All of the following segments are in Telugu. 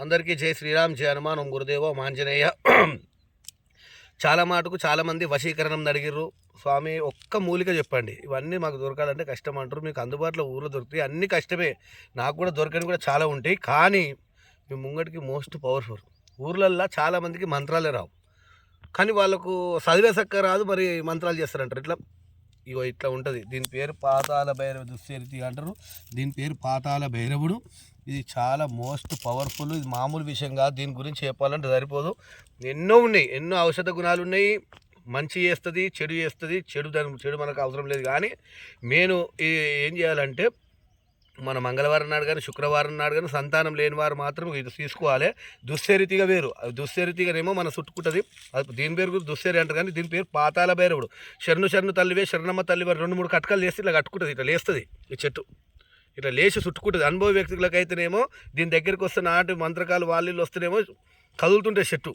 అందరికీ జై శ్రీరామ్ జయ హనుమాన్ గురుదేవో మాంజనేయ చాలా మాటకు చాలామంది వశీకరణం అడిగిర్రు స్వామి ఒక్క మూలిక చెప్పండి. ఇవన్నీ మాకు దొరకాలంటే కష్టం అంటారు మీకు అందుబాటులో ఊర్లో దొరుకుతాయి. అన్ని కష్టమే. నాకు కూడా దొరకని కూడా చాలా ఉంటాయి. కానీ మీ ముంగటికి మోస్ట్ పవర్ఫుల్. ఊర్లల్లో చాలామందికి మంత్రాలే రావు. కానీ వాళ్ళకు చదివేసక్క రాదు మరి మంత్రాలు చేస్తారంటారు. ఇట్లా ఇగో ఇట్లా ఉంటుంది. దీని పేరు పాతాల భైరవ దుశ్చరితి అంటారు. దీని పేరు పాతాల భైరవుడు. ఇది చాలా మోస్ట్ పవర్ఫుల్. ఇది మామూలు విషయం కాదు. దీని గురించి చెప్పాలంటే సరిపోదు. ఎన్నో ఉన్నాయి. ఎన్నో ఔషధ గుణాలు ఉన్నాయి. మంచి చేస్తుంది చెడు చేస్తుంది. చెడు దాని చెడు మనకు అవసరం లేదు. కానీ నేను ఏం చేయాలంటే మన మంగళవారం నాడు కానీ శుక్రవారం నాడు కానీ సంతానం లేని వారు మాత్రం ఇది తీసుకోవాలి. దుశ్చరితిగా వేరు. అది దుశ్చరితిగానేమో మన చుట్టుకుంటుంది. అది దీని పేరు కూడా దుశ్చరి అంటారు కానీ దీని పేరు పాతాల భైరవుడు. శరణు శరణు తల్లివే శరణమ్మ తల్లివే రెండు మూడు కట్కలు చేస్తే ఇట్లా కట్టుకుంటుంది ఇట్లా లేస్తుంది ఈ చెట్టు. ఇట్లా లేచి చుట్టుకుంటుంది. అనుభవ వ్యక్తులకైతేనేమో దీని దగ్గరికి వస్తే నాటి మంత్రకాలు వాళ్ళు వస్తేనేమో కదులుతుంటే చెట్టు.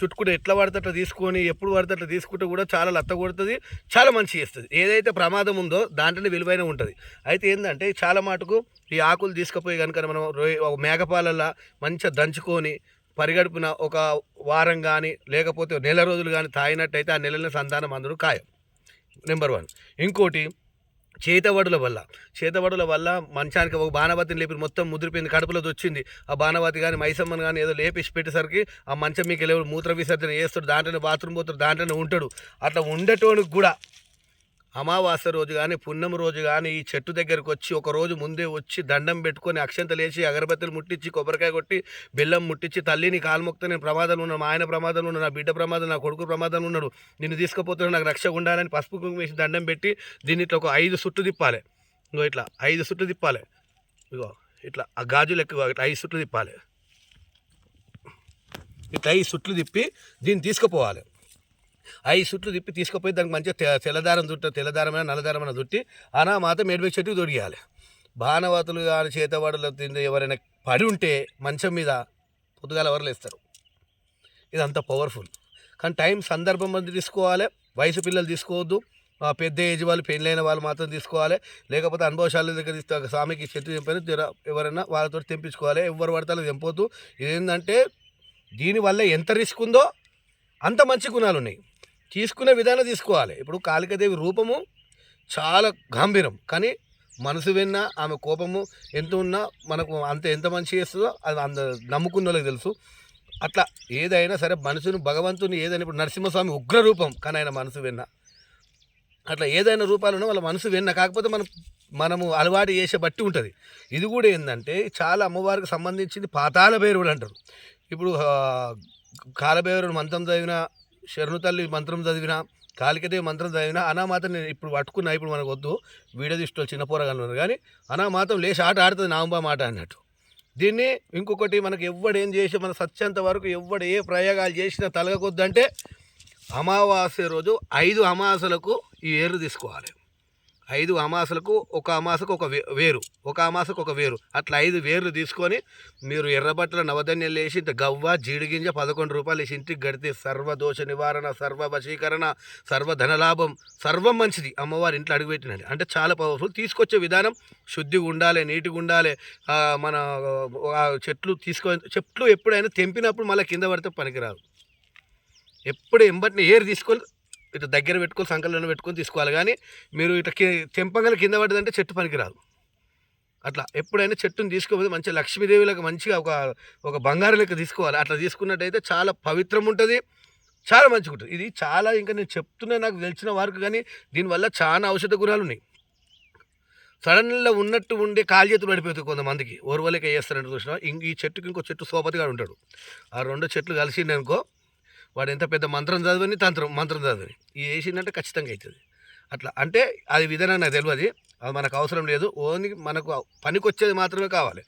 చుట్టుకుంటే ఎట్లా పడితే అట్లా తీసుకొని ఎప్పుడు పడితే అట్లా తీసుకుంటే కూడా చాలా లత్త కొడుతుంది చాలా మంచి చేస్తుంది. ఏదైతే ప్రమాదం ఉందో దాంట్లోనే విలువైన ఉంటుంది. అయితే ఏంటంటే చాలా మటుకు ఈ ఆకులు తీసుకుపోయి కనుక మనం రొయ్య ఒక మేకపాలల్లా మంచిగా దంచుకొని పరిగడుపున ఒక వారం కానీ లేకపోతే నెల రోజులు కానీ తాగినట్టయితే ఆ నెలల సంతానం అందరూ ఖాయం. నెంబర్ వన్ ఇంకోటి చేతవడుల వల్ల. చేతవడుల వల్ల మంచానికి ఒక బాణవతిని లేపి మొత్తం ముదిరిపోయింది కడుపులో వచ్చింది. ఆ బాణవతి కానీ మైసమ్మని కానీ ఏదో లేపేసి పెట్టేసరికి ఆ మంచం మీకు లేవు మూత్ర విసర్జన చేస్తాడు దాంట్లోనే బాత్రూమ్ పోతాడు దాంట్లోనే ఉంటాడు. అట్లా ఉండేటోనికి కూడా అమావాస్య రోజు కానీ పున్నమ రోజు కానీ ఈ చెట్టు దగ్గరికి వచ్చి ఒక రోజు ముందే వచ్చి దండం పెట్టుకొని అక్షంతలేసి అగరబత్తులు ముట్టించి కొబ్బరికాయ కొట్టి బెల్లం ముట్టించి తల్లిని కాలుమొక్త నేను ప్రమాదంలో ఉన్నాను మా ఆయన ప్రమాదంలో ఉన్నాడు నా బిడ్డ ప్రమాదం నా కొడుకు ప్రమాదంలో ఉన్నాడు నిన్ను తీసుకుపోతున్నాడు నాకు రక్ష ఉండాలని పసుపు కుంకుమ వేసి దండం పెట్టి దీన్ని ఇట్లా ఒక ఐదు సుట్టు తిప్పాలి. ఇగో ఇట్లా ఐదు సుట్టు తిప్పాలి. ఇగో ఇట్లా ఆ గాజు లెక్క ఇట్లా ఐదు సుట్లు తిప్పాలి. ఇట్లా ఐదు సుట్లు తిప్పి దీన్ని తీసుకుపోవాలి. ఐదు చుట్లు తిప్పి తీసుకుపోయి దానికి మంచిగా తెల్లదారం చుట్ట తెల్లదారమైన నల్లదారమైన చుట్టి అనా మాత్రం మేడిపై చెట్టుకు దొరికేయాలి బాణవతులు కానీ చేతవాడలు ఎవరైనా పడి ఉంటే మంచం మీద పొద్దుగాల ఎవరు లేస్తారు. ఇదంతా పవర్ఫుల్. కానీ టైం సందర్భం మంది తీసుకోవాలి. వయసు పిల్లలు తీసుకోవద్దు. పెద్ద ఏజ్ వాళ్ళు పెళ్ళైన వాళ్ళు మాత్రం తీసుకోవాలి. లేకపోతే అనుభవశాల దగ్గర తీసుకు స్వామికి చెట్టు తెంపని ఎవరైనా వాళ్ళతో తెంపించుకోవాలి. ఎవరు పడతారో తెంపొద్దు. ఇదేంటంటే దీనివల్ల ఎంత రిస్క్ ఉందో అంత మంచి గుణాలు ఉన్నాయి తీసుకునే విధానం తీసుకోవాలి. ఇప్పుడు కాళికాదేవి రూపము చాలా గంభీరం. కానీ మనసు విన్నా ఆమె కోపము ఎంత ఉన్నా మనకు అంత ఎంత మంచి చేస్తుందో అది అంత నమ్ముకున్న వాళ్ళకి తెలుసు. అట్లా ఏదైనా సరే మనసును భగవంతుని ఏదైనా ఇప్పుడు నరసింహస్వామి ఉగ్ర రూపం కానీ ఆయన మనసు విన్నా. అట్లా ఏదైనా రూపాలు ఉన్నా వాళ్ళ మనసు విన్నా. కాకపోతే మనం మనము అలవాటు చేసే బట్టి ఉంటుంది. ఇది కూడా ఏంటంటే చాలా అమ్మవారికి సంబంధించింది పాతాల భైరవుడు అంటారు. ఇప్పుడు ఆ, కాలభైరవుడు మంత్రం చదివిన శరణు తల్లి మంత్రం చదివిన కాలికదేవి మంత్రం చదివిన అనామాతం నేను ఇప్పుడు పట్టుకున్నా ఇప్పుడు మనకు వద్దు. వీడియో దృష్టిలో చిన్న పోరగాళ్ళు ఉన్నారు. కానీ అనామాతం లేచి ఆట ఆడుతుంది నాంబా మాట అన్నట్టు. దీన్ని ఇంకొకటి మనకి ఎవ్వడేం చేసి మన సత్యంత వరకు ఎవ్వడు ఏ ప్రయోగాలు చేసినా తలగకొద్దంటే అమావాస్య రోజు ఐదు అమావాస్యలకు ఈ ఏరు తీసుకోవాలి. ఐదు అమాసలకు ఒక అమాసకు ఒక వే- వేరు. ఒక అమాసకు ఒక వేరు. అట్లా ఐదు వేర్లు తీసుకొని మీరు ఎర్రబట్టల నవధన్యాలు వేసి ఇంత గవ్వ జీడిగింజ పదకొండు రూపాయలు వేసి ఇంటికి గడితే సర్వదోష నివారణ సర్వ వశీకరణ సర్వ ధనలాభం సర్వం మంచిది. అమ్మవారి ఇంట్లో అడుగుపెట్టినండి అంటే చాలా పవర్ఫుల్. తీసుకొచ్చే విధానం శుద్ధిగా ఉండాలి నీటిగా ఉండాలి. మన చెట్లు తీసుకో చెట్లు ఎప్పుడైనా తెంపినప్పుడు మళ్ళీ కింద పడితే పనికిరాదు. ఎప్పుడు ఎంబటిని ఏరు తీసుకొని ఇటు దగ్గర పెట్టుకొని సంకలనం పెట్టుకొని తీసుకోవాలి. కానీ మీరు ఇటు చెంపంగల కింద పడ్డదంటే చెట్టు పనికిరాదు. అట్లా ఎప్పుడైనా చెట్టుని తీసుకోకపోతే మంచి లక్ష్మీదేవిలకు మంచిగా ఒక ఒక బంగారు లెక్క తీసుకోవాలి. అట్లా తీసుకున్నట్టయితే చాలా పవిత్రం ఉంటుంది. చాలా మంచిగా ఉంటుంది. ఇది చాలా ఇంకా నేను చెప్తున్నా నాకు తెలిసిన వారికి కానీ దీనివల్ల చాలా ఔషధ గుణాలు ఉన్నాయి. సడన్గా ఉన్నట్టు ఉండే కాలు చేతులు పడిపోతాయి కొంతమందికి. ఓర్వలేక చేస్తారంటే చూసిన ఇంక ఈ చెట్టుకి ఇంకో చెట్టు సోపతిగా ఉంటాడు. ఆ రెండు చెట్లు కలిసింది అనుకో వాడు ఎంత పెద్ద మంత్రం చదవని తంత్రం మంత్రం చదవని. ఈ వేసిందంటే ఖచ్చితంగా అవుతుంది. అట్లా అంటే అది విధానం నాకు తెలియదు అది మనకు అవసరం లేదు. ఓన్లీ మనకు పనికొచ్చేది మాత్రమే కావాలి.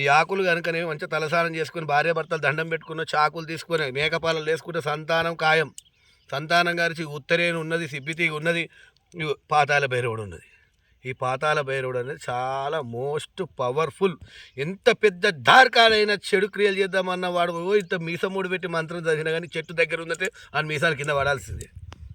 ఈ ఆకులు కనుకనే మంచిగా తలసానం చేసుకుని భార్య భర్తలు దండం పెట్టుకున్న చాకులు తీసుకొని మేకపాలలు వేసుకుంటే సంతానం ఖాయం. సంతానం గారిచి ఉత్తరేణి ఉన్నది సిబ్బితి ఉన్నది పాతాల భైరవుడు ఉన్నది. ఈ పాతాల భైరవుడు అనేది చాలా మోస్ట్ పవర్ఫుల్. ఎంత పెద్ద దార్కాలైన చెడు క్రియలు చేద్దామన్న వాడు ఓ ఇంత మీసమూడు పెట్టి మంత్రం చదివినా కానీ చెట్టు దగ్గర ఉందంటే ఆ మీసాల కింద పడాల్సిందే.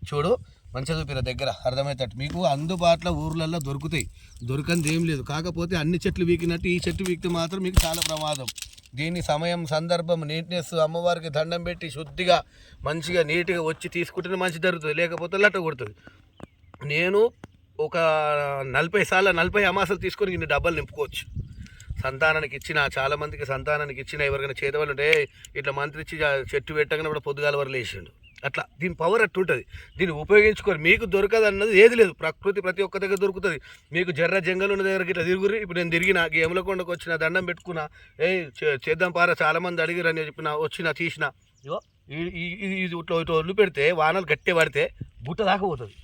చూడు మంచిగా చూపిన దగ్గర అర్థమవుతాడు మీకు అందుబాటులో ఊర్లలో దొరుకుతాయి. దొరకంది ఏం లేదు. కాకపోతే అన్ని చెట్లు వీకినట్టు ఈ చెట్టు వీకితే మాత్రం మీకు చాలా ప్రమాదం. దీని సమయం సందర్భం నీట్నెస్ అమ్మవారికి దండం పెట్టి శుద్ధిగా మంచిగా నీట్గా వచ్చి తీసుకుంటేనే మంచి జరుగుతుంది. లేకపోతే లట్ట కొడుతుంది. నేను ఒక నలభై సార్లు నలభై అమాసాలు తీసుకొని ఇన్ని డబ్బాలు నింపుకోవచ్చు. సంతానానికి ఇచ్చిన చాలామందికి సంతానానికి ఇచ్చిన ఎవరికైనా చేతవాళ్ళు ఉంటే ఇట్లా మంత్రి ఇచ్చి చెట్టు పెట్టగానే కూడా పొద్దుగాల వరకు వేసిండు అట్లా దీని పవర్ అట్టు ఉంటుంది. దీన్ని ఉపయోగించుకొని మీకు దొరకదు అన్నది ఏది లేదు. ప్రకృతి ప్రతి ఒక్క దగ్గర దొరుకుతుంది. మీకు జర్ర జంగల్ ఉన్న దగ్గరికి ఇట్లా తిరుగురి ఇప్పుడు నేను తిరిగిన గేములకొండకు వచ్చిన దండం పెట్టుకున్నా ఏ చే- చేద్దాం పారా చాలామంది అడిగిరు అని చెప్పిన వచ్చిన తీసిన ఈ- ఇది ఇట్లా ఇట్లా ఒళ్ళు పెడితే వానలు గట్టి పడితే బుట్ట దాకా పోతుంది.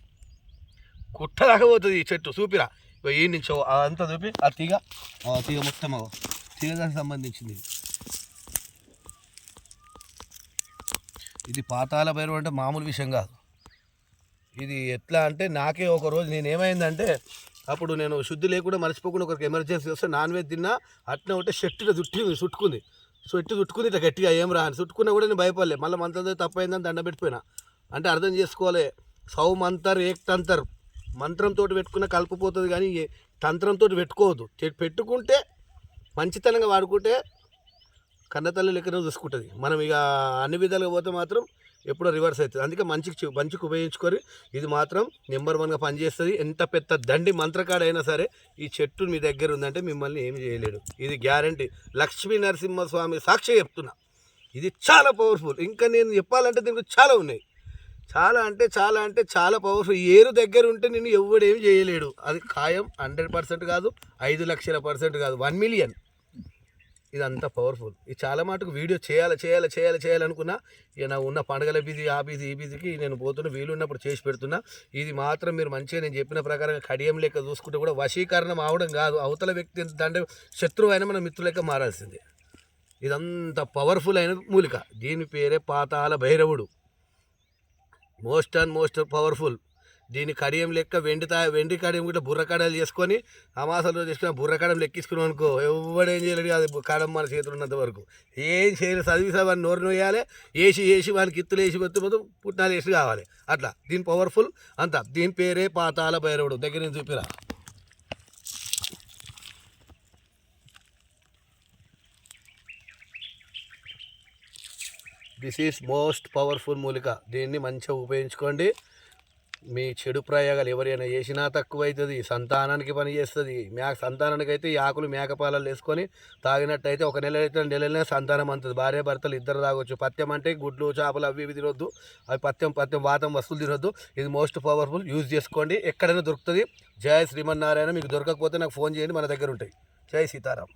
కుట్ట దాకపోతుంది ఈ చెట్టు చూపిరా. ఇగో ఈ నుంచి అదంతా చూపి ఆ తీగ తీగ మొత్తం తీగ దానికి సంబంధించింది ఇది. పాతాల భైరవ అంటే మామూలు విషయం కాదు. ఇది ఎట్లా అంటే నాకే ఒక రోజు నేను ఏమైందంటే అప్పుడు నేను శుద్ధి లేకుండా మర్చిపోకుండా ఒకరికి ఎమర్జెన్సీ వస్తే నాన్ వెజ్ తిన్నా అట్నే ఉంటే షర్టులో చుట్టి చుట్టుకుంది. షర్టు చుట్టుకుంది ఇట్లా గట్టిగా ఏం రా అని. చుట్టుకున్నా కూడా నేను భయపడలే. మళ్ళీ మంత్రం తప్పైందని దండ పెట్టిపోయినా అంటే అర్థం చేసుకోవాలి. సౌమంతర్ ఏక్ తంతర్ మంత్రంతో పెట్టుకున్న కలిపిపోతుంది కానీ తంత్రంతో పెట్టుకోవద్దు. పెట్టుకుంటే మంచితనంగా వాడుకుంటే కన్నతల్లి లెక్కన చూసుకుంటుంది. మనం ఇక అన్ని విధాలుగా పోతే మాత్రం ఎప్పుడో రివర్స్ అవుతుంది. అందుకే మంచికి మంచికి ఉపయోగించుకొని ఇది మాత్రం నెంబర్ వన్గా పనిచేస్తుంది. ఎంత పెద్ద దండి మంత్రకాడ అయినా సరే ఈ చెట్టు మీ దగ్గర ఉందంటే మిమ్మల్ని ఏమి చేయలేడు. ఇది గ్యారంటీ లక్ష్మీ నరసింహస్వామి సాక్షి చెప్తున్నా. ఇది చాలా పవర్ఫుల్ ఇంకా నేను చెప్పాలంటే దీనికి చాలా ఉన్నాయి. చాలా అంటే చాలా అంటే చాలా పవర్ఫుల్ ఏరు దగ్గర ఉంటే నేను ఎవడేం చేయలేడు. అది ఖాయం హండ్రెడ్ పర్సెంట్ కాదు ఐదు లక్షల పర్సెంట్ కాదు వన్ మిలియన్ ఇదంతా పవర్ఫుల్ ఇది చాలా మటుకు వీడియో చేయాలి చేయాలి చేయాలి చేయాలనుకున్నా ఇక నా ఉన్న పండగల బిజీ ఆ బిజీ ఈ బిజీకి నేను పోతున్నా వీలు ఉన్నప్పుడు చేసి పెడుతున్నా. ఇది మాత్రం మీరు మంచిగా నేను చెప్పిన ప్రకారంగా కడియం లెక్క చూసుకుంటే కూడా వశీకరణం అవడం కాదు. అవతల వ్యక్తి దండ శత్రువు అయినా మన మిత్రులెక్క మారాల్సిందే. ఇదంతా పవర్ఫుల్ అయిన మూలిక. దీని పేరే Patala Bhairavudu. Most and most powerful. దీని కడియం లెక్క వెండి తా వెండి కడియం కూడా బుర్ర కడాలు చేసుకొని అమాసంలో చేసుకుని బుర్ర కడం లెక్కించుకున్నాం అనుకో ఎవడేం చేయలేడు అది కడం మన చేతులు ఉన్నంత వరకు. ఏం చేయలేదు చదివిసా వాడిని నోరు నోయాలి వేసి వేసి వానికి కిత్తులు వేసి మొత్తం మొత్తం పుట్టినాలు వేసి కావాలి. అట్లా. దీని పవర్ఫుల్ అంతా. దీని పేరే పాతాల భైరవుడు. దగ్గర నుంచి చూపిరా. దిస్ ఈస్ మోస్ట్ పవర్ఫుల్ మూలిక. దీన్ని మంచిగా ఉపయోగించుకోండి. మీ చెడు ప్రయోగాలు ఎవరైనా చేసినా తక్కువ అవుతుంది సంతానానికి పని చేస్తుంది. మేక సంతానానికి అయితే ఈ ఆకులు మేకపాలలు వేసుకొని తాగినట్టయితే ఒక నెల అయితే రెండు నెలలనే సంతానం అంతుంది భార్య భర్తలు ఇద్దరు తాగొచ్చు. పత్యం అంటే గుడ్లు చేపలు అవి ఇవి తినొద్దు. అవి పత్యం పత్యం వాతం వస్తువులు తినొద్దు. ఇది మోస్ట్ పవర్ఫుల్ యూజ్ చేసుకోండి. ఎక్కడైనా దొరుకుతుంది. జయ శ్రీమన్నారాయణ. మీకు దొరకకపోతే నాకు ఫోన్ చేయండి. మన దగ్గర ఉంటాయి. జై సీతారాం.